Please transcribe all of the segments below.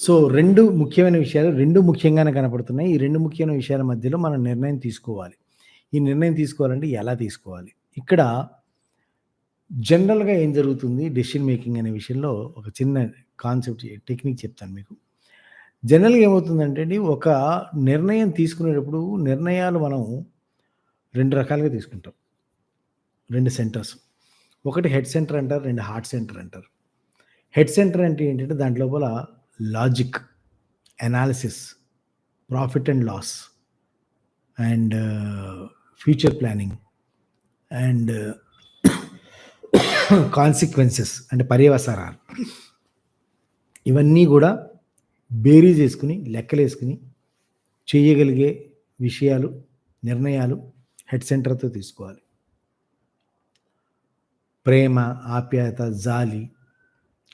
So రెండు ముఖ్యమైన విషయాలు రెండు ముఖ్యంగానే కనపడుతున్నాయి. ఈ రెండు ముఖ్యమైన విషయాల మధ్యలో మనం నిర్ణయం తీసుకోవాలి. ఈ నిర్ణయం తీసుకోవాలంటే ఎలా తీసుకోవాలి? ఇక్కడ జనరల్‌గా ఏం జరుగుతుంది డెసిషన్ మేకింగ్ అనే విషయంలో ఒక చిన్న కాన్సెప్ట్ టెక్నిక్ చెప్తాను మీకు. జనరల్‌గా ఏమవుతుందంటే అండి ఒక నిర్ణయం తీసుకునేటప్పుడు నిర్ణయాలు మనం రెండు రకాలుగా తీసుకుంటాం. రెండు సెంటర్స్. ఒకటి హెడ్ సెంటర్ అంటారు. రెండు హార్ట్ సెంటర్ అంటారు. హెడ్ సెంటర్ అంటే ఏంటంటే దాంట్ లోపల logic, analysis, profit and loss and future planning and consequences అంటే పర్యవసానాలు. ఇవన్నీ కూడా బేరీజ్ వేసుకుని లెక్కలు వేసుకుని చేయగలిగే విషయాలు, నిర్ణయాలు హెడ్ సెంటర్‌తో తీసుకోవాలి. ప్రేమ, ఆప్యాయత, జాలి,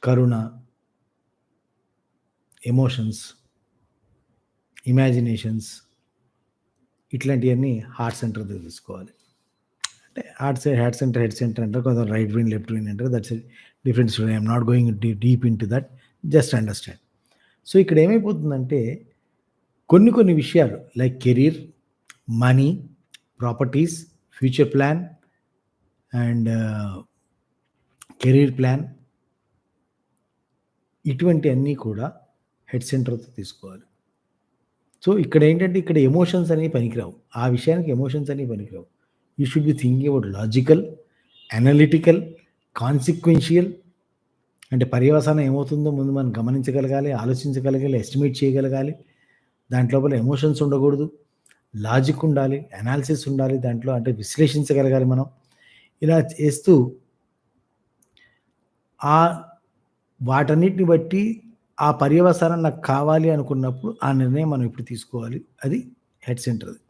కరుణ ఎమోషన్స్, ఇమాజినేషన్స్ ఇట్లాంటివన్నీ హార్ట్ సెంటర్ తీసుకోవాలి. అంటే హార్ట్ సె హార్ట్ సెంటర్, హెడ్ సెంటర్ అంటారు. కొందరు రైట్ బ్రెయిన్, లెఫ్ట్ బ్రెయిన్ అంటారు. That's a different story. Not going deep deep into that. Just understand. So ఇక్కడ ఏమైపోతుందంటే కొన్ని కొన్ని విషయాలు like career, money, properties, future plan and career plan ఇటువంటి అన్నీ కూడా హెడ్ సెంటర్‌తో తీసుకోవాలి. సో ఇక్కడ ఏంటంటే ఇక్కడ ఎమోషన్స్ అనేవి పనికిరావు. ఆ విషయానికి ఎమోషన్స్ అనేవి పనికిరావు. You should be thinking about logical, analytical, consequential అంటే పర్యవసానం ఏమవుతుందో ముందు మనం గమనించగలగాలి, ఆలోచించగలగాలి, ఎస్టిమేట్ చేయగలగాలి. దాంట్లోపల ఎమోషన్స్ ఉండకూడదు. లాజిక్ ఉండాలి, అనాలిసిస్ ఉండాలి దాంట్లో అంటే విశ్లేషించగలగాలి మనం. ఇలా చేస్తూ ఆ వాటన్నిటిని బట్టి ఆ పర్యవసానం నాకు కావాలి అనుకున్నప్పుడు ఆ నిర్ణయం మనం ఇప్పుడు తీసుకోవాలి. అది హెడ్ సెంటర్‌ది.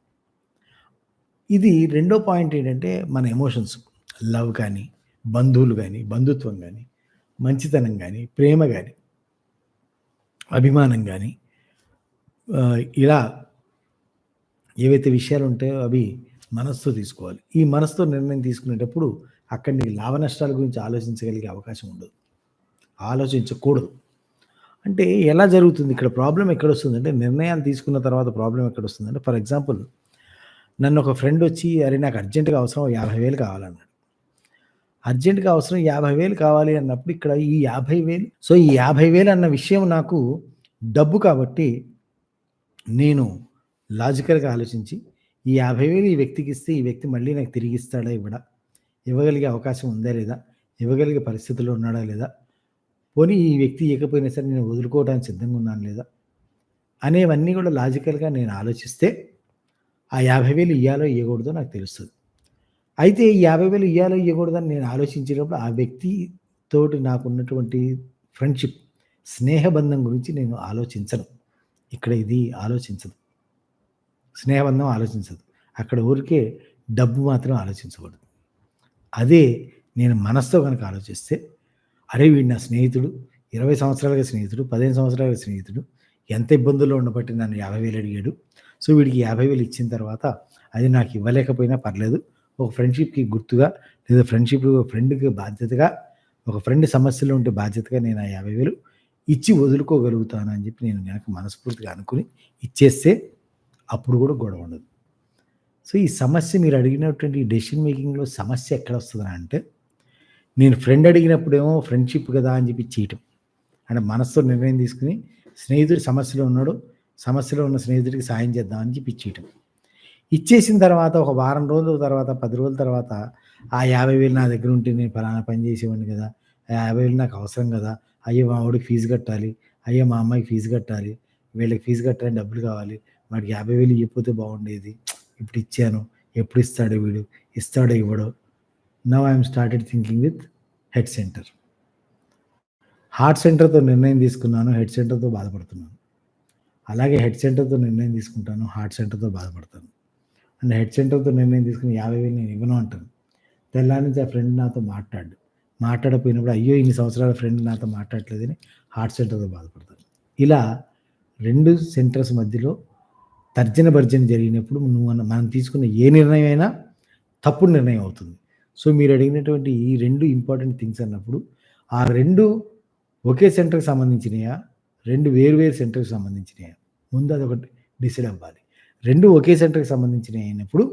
ఇది రెండో పాయింట్ ఏంటంటే మన ఎమోషన్స్. లవ్ కానీ, బంధువులు కానీ బంధుత్వం కానీ మంచితనం కానీ ప్రేమ కానీ అభిమానం కానీ ఇలా ఏవైతే విషయాలు ఉంటాయో అవి మనస్సుతో తీసుకోవాలి. ఈ మనస్సుతో నిర్ణయం తీసుకునేటప్పుడు అక్కడ నీకు లాభ నష్టాల గురించి ఆలోచించగలిగే అవకాశం ఉండదు. ఆలోచించకూడదు. అంటే ఎలా జరుగుతుంది ఇక్కడ ప్రాబ్లం ఎక్కడ వస్తుందంటే నిర్ణయాలు తీసుకున్న తర్వాత ప్రాబ్లం ఎక్కడ ఎక్కడొస్తుందంటే ఫర్ ఎగ్జాంపుల్ నన్ను ఒక ఫ్రెండ్ వచ్చి అరే నాకు అర్జెంట్‌గా అవసరం యాభై వేలు కావాలన్నాడు. అర్జెంట్‌గా అవసరం యాభై వేలు కావాలి అన్నప్పుడు ఇక్కడ ఈ యాభై వేలు సో ఈ యాభై వేలు అన్న విషయం నాకు డబ్బు కాబట్టి నేను లాజికల్‌గా ఆలోచించి ఈ యాభై వేలు ఈ వ్యక్తికి ఇస్తే ఈ వ్యక్తి మళ్ళీ నాకు తిరిగి ఇస్తాడా? ఇవ్వడా? ఇవ్వగలిగే అవకాశం ఉందా? లేదా? ఇవ్వగలిగే పరిస్థితిలో ఉన్నాడా? లేదా? పోనీ ఈ వ్యక్తి ఇవ్వకపోయినా సరే నేను వదులుకోవడానికి సిద్ధంగా ఉన్నాను లేదా? అనేవన్నీ కూడా లాజికల్‌గా నేను ఆలోచిస్తే ఆ యాభై వేలు ఇయ్యాలో ఇవ్వకూడదో నాకు తెలుస్తుంది అయితే ఈ 50,000 ఇయ్యాలో ఇవ్వకూడదని నేను ఆలోచించేటప్పుడు ఆ వ్యక్తి తోటి నాకున్నటువంటి ఫ్రెండ్‌షిప్, స్నేహబంధం గురించి నేను ఆలోచించను. ఇక్కడ ఇది ఆలోచించదు. స్నేహబంధం ఆలోచించదు. అక్కడ ఊరికే డబ్బు మాత్రం ఆలోచించకూడదు. అదే నేను మనసుతో కనుక ఆలోచిస్తే అరే వీడు నా స్నేహితుడు. 20 సంవత్సరాలుగా స్నేహితుడు. 15 సంవత్సరాలుగా స్నేహితుడు. ఎంత ఇబ్బందుల్లో ఉండబట్టి నన్ను యాభై వేలు అడిగాడు. సో వీడికి యాభై వేలు ఇచ్చిన తర్వాత అది నాకు ఇవ్వలేకపోయినా పర్లేదు. ఒక ఫ్రెండ్‌షిప్‌కి గుర్తుగా లేదా ఫ్రెండ్‌షిప్ ఫ్రెండ్‌కి బాధ్యతగా ఒక ఫ్రెండ్ సమస్యలో ఉంటే బాధ్యతగా నేను ఆ 50,000 ఇచ్చి వదులుకోగలుగుతాను అని చెప్పి నేను కనుక మనస్ఫూర్తిగా అనుకుని ఇచ్చేస్తే అప్పుడు కూడా గొడవ ఉండదు. సో ఈ సమస్య మీరు అడిగినటువంటి డెసిషన్ మేకింగ్‌లో సమస్య ఎక్కడొస్తదని అంటే నేను ఫ్రెండ్ అడిగినప్పుడేమో ఫ్రెండ్‌షిప్ కదా అని చెప్పి చేయటం అంటే మనసుతో నిర్ణయం తీసుకుని స్నేహితుడు సమస్యలో ఉన్నాడు. సమస్యలో ఉన్న స్నేహితుడికి సాయం చేద్దాం అని చెప్పి ఇచ్చేయటం. ఇచ్చేసిన తర్వాత ఒక వారం రోజుల తర్వాత, పది రోజుల తర్వాత ఆ యాభై వేలు నా దగ్గర ఉంటే నేను పలానా పని చేసేవాడిని కదా! ఆ యాభై వేలు నాకు అవసరం కదా! అయ్యో! మా ఆవిడకి ఫీజు కట్టాలి. అయ్యో! మా అమ్మాయికి ఫీజు కట్టాలి. వీళ్ళకి ఫీజు కట్టాలని డబ్బులు కావాలి. వాడికి 50,000 ఇయ్యకపోతే బాగుండేది. ఇప్పుడు ఇచ్చాను. ఎప్పుడు ఇస్తాడు వీడు? ఇస్తాడో ఇవ్వడో? Now I started thinking with head centre. Heart సెంటర్‌తో నిర్ణయం తీసుకున్నాను. హెడ్ సెంటర్‌తో బాధపడుతున్నాను. అలాగే హెడ్ సెంటర్‌తో నిర్ణయం తీసుకుంటాను. హార్ట్ సెంటర్‌తో బాధపడతాను. అండ్ హెడ్ సెంటర్‌తో నిర్ణయం తీసుకుని యాభై వేలు నేను ఇవ్వను అంటాను. తెల్లారి నుంచి ఆ ఫ్రెండ్ నాతో మాట్లాడు మాట్లాడకపోయినప్పుడు అయ్యో! ఇన్ని సంవత్సరాల ఫ్రెండ్ నాతో మాట్లాడలేదని హార్ట్ సెంటర్‌తో బాధపడతాను. ఇలా రెండు సెంటర్స్ మధ్యలో తర్జన భర్జన జరిగినప్పుడు నువ్వు మనం తీసుకున్న ఏ నిర్ణయం అయినా తప్పుడు నిర్ణయం అవుతుంది. సో మీరు అడిగినటువంటి ఈ రెండు ఇంపార్టెంట్ థింగ్స్ అన్నప్పుడు ఆ రెండు ఒకే సెంటర్‌కి సంబంధించినయా? రెండు వేరు వేరు సెంటర్కి సంబంధించినయా? ముందు అదొకటి డిసైడ్ అవ్వాలి. రెండు ఒకే సెంటర్కి సంబంధించినవి అయినప్పుడు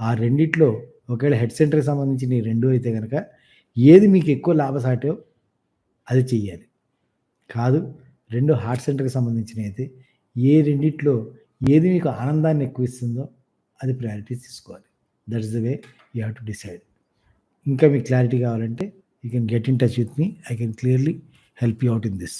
ఆ రెండిట్లో ఒకవేళ హెడ్ సెంటర్కి సంబంధించిన రెండు అయితే కనుక ఏది మీకు ఎక్కువ లాభసాటో అది చెయ్యాలి. కాదు రెండు హార్ట్ సెంటర్కి సంబంధించినవి అయితే ఏ రెండిట్లో ఏది మీకు ఆనందాన్ని ఎక్కువ ఇస్తుందో అది ప్రయారిటీ తీసుకోవాలి. That is the way you have to decide ఇంకా మీకు క్లారిటీ కావాలంటే you can get in touch with me I can clearly help you out in this